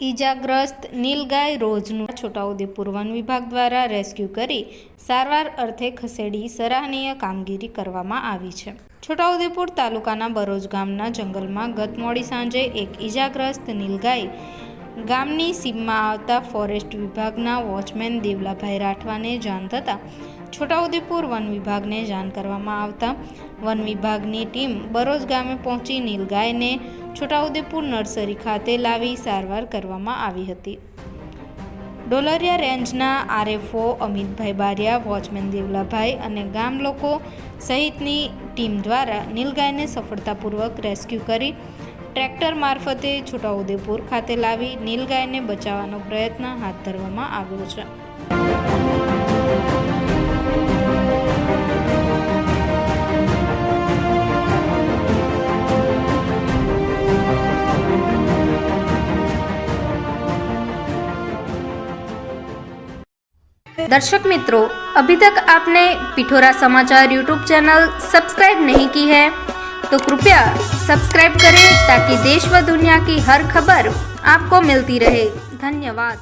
ઈજાગ્રસ્ત નીલગાય રોજનું છોટાઉદેપુર વન વિભાગ દ્વારા રેસ્ક્યુ કરી સારવાર અર્થે ખસેડી સરાહનીય કામગીરી કરવામાં આવી છે. છોટાઉદેપુર તાલુકાના બરોજ ગામના જંગલમાં ગત મોડી સાંજે એક ઈજાગ્રસ્ત નીલગાય ગામની સીમમાં આવતા ફોરેસ્ટ વિભાગના વોચમેન દેવલાભાઈ રાઠવાને જાણ થતાં છોટાઉદેપુર વન વિભાગને જાણ કરવામાં આવતા વન વિભાગની ટીમ બરોજ ગામે પહોંચી નીલગાયને છોટાઉદેપુર નર્સરી ખાતે લાવી સારવાર કરવામાં આવી હતી. ડોલરિયા રેન્જના આરએફઓ અમિતભાઈ બારિયા, વોચમેન દેવલાભાઈ અને ગામ લોકો સહિતની ટીમ દ્વારા નીલગાયને સફળતાપૂર્વક રેસ્ક્યુ કરી ટ્રેક્ટર મારફતે છોટાઉદેપુર ખાતે લાવી નીલગાયને બચાવવાનો પ્રયત્ન હાથ ધરવામાં આવ્યો છે दर्शक मित्रों अभी तक आपने पिठोरा समाचार यूट्यूब चैनल सब्सक्राइब नहीं की है तो कृपया सब्सक्राइब करें ताकि देश व दुनिया की हर खबर आपको मिलती रहे धन्यवाद